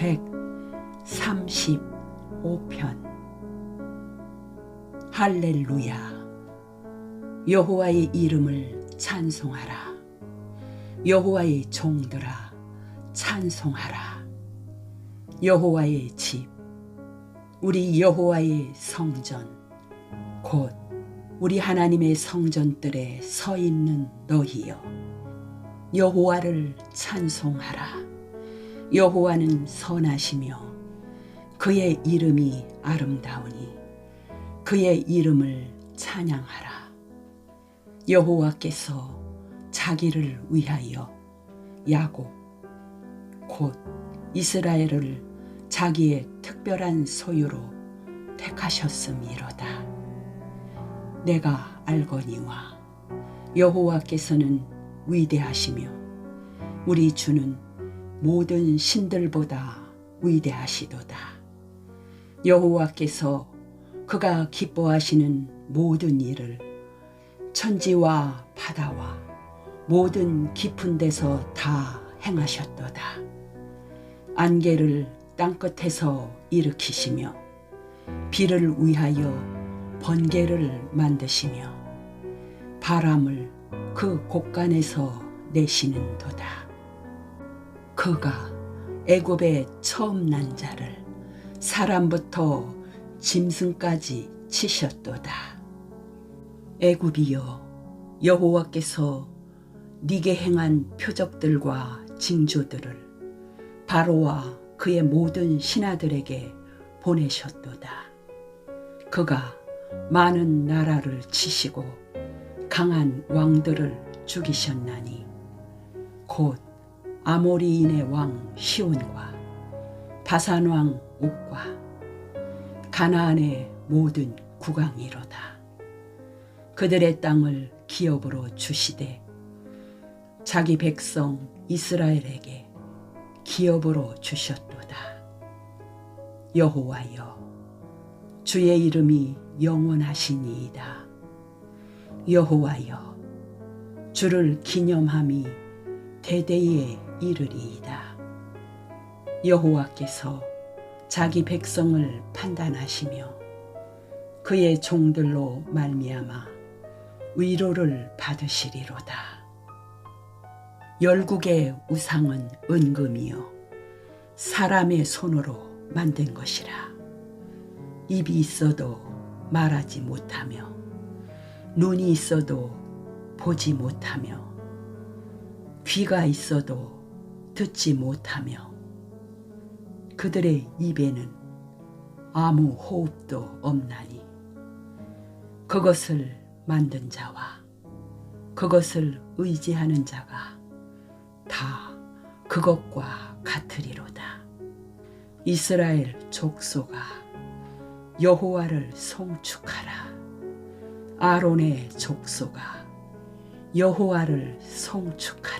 135편. 할렐루야. 여호와의 이름을 찬송하라. 여호와의 종들아 찬송하라. 여호와의 집 우리 여호와의 성전 곧 우리 하나님의 성전들에 서 있는 너희여 여호와를 찬송하라 여호와는 선하시며 그의 이름이 아름다우니 그의 이름을 찬양하라. 여호와께서 자기를 위하여 야곱 곧 이스라엘을 자기의 특별한 소유로 택하셨음이로다. 내가 알거니와 여호와께서는 위대하시며 우리 주는 모든 신들보다 위대하시도다. 여호와께서 그가 기뻐하시는 모든 일을 천지와 바다와 모든 깊은 데서 다 행하셨도다. 안개를 땅끝에서 일으키시며 비를 위하여 번개를 만드시며 바람을 그 곳간에서 내시는 도다. 그가 애굽의 처음 난 자를 사람부터 짐승까지 치셨도다. 애굽이여 여호와께서 네게 행한 표적들과 징조들을 바로와 그의 모든 신하들에게 보내셨도다. 그가 많은 나라를 치시고 강한 왕들을 죽이셨나니 곧 아모리인의 왕 시온과 바산 왕 옥과 가나안의 모든 국왕이로다. 그들의 땅을 기업으로 주시되 자기 백성 이스라엘에게 기업으로 주셨도다. 여호와여 주의 이름이 영원하시니이다. 여호와여 주를 기념함이 대대에 이르리이다. 여호와께서 자기 백성을 판단하시며 그의 종들로 말미암아 위로를 받으시리로다. 열국의 우상은 은금이요 사람의 손으로 만든 것이라 입이 있어도 말하지 못하며 눈이 있어도 보지 못하며 귀가 있어도 듣지 못하며 그들의 입에는 아무 호흡도 없나니 그것을 만든 자와 그것을 의지하는 자가 다 그것과 같으리로다. 이스라엘 족소가 여호와를 송축하라. 아론의 족소가 여호와를 송축하라.